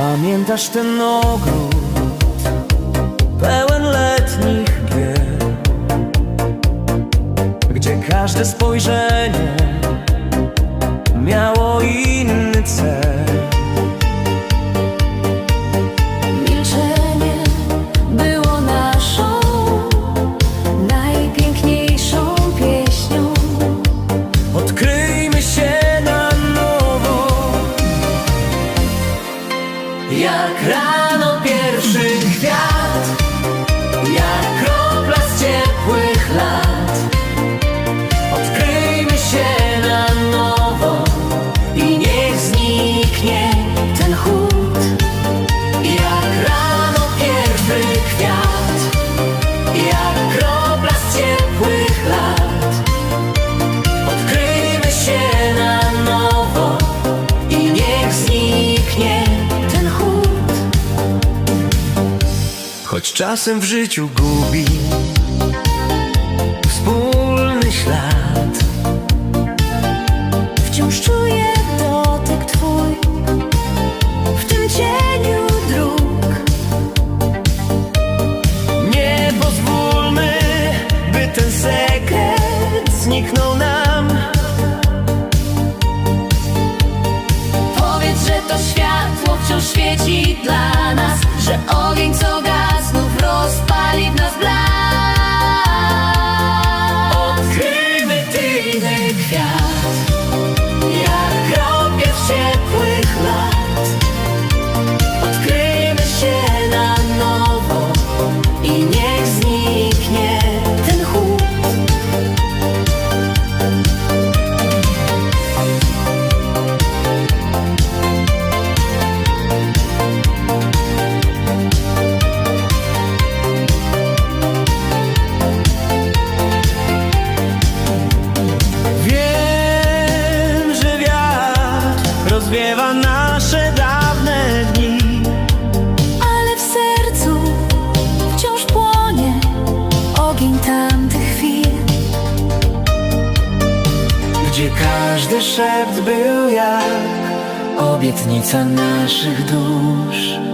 Pamiętasz ten ogród? Pełen letnich gier, gdzie każde spojrzenie Jak Choć czasem w życiu gubi wspólny ślad, Wciąż czuję dotyk twój w tym cieniu dróg. nie pozwólmy, by ten sekret zniknął nam. Powiedz, że to światło wciąż świeci dla nas, że ogień tamtych chwil. Gdzie każdy szept był jak obietnica naszych dusz.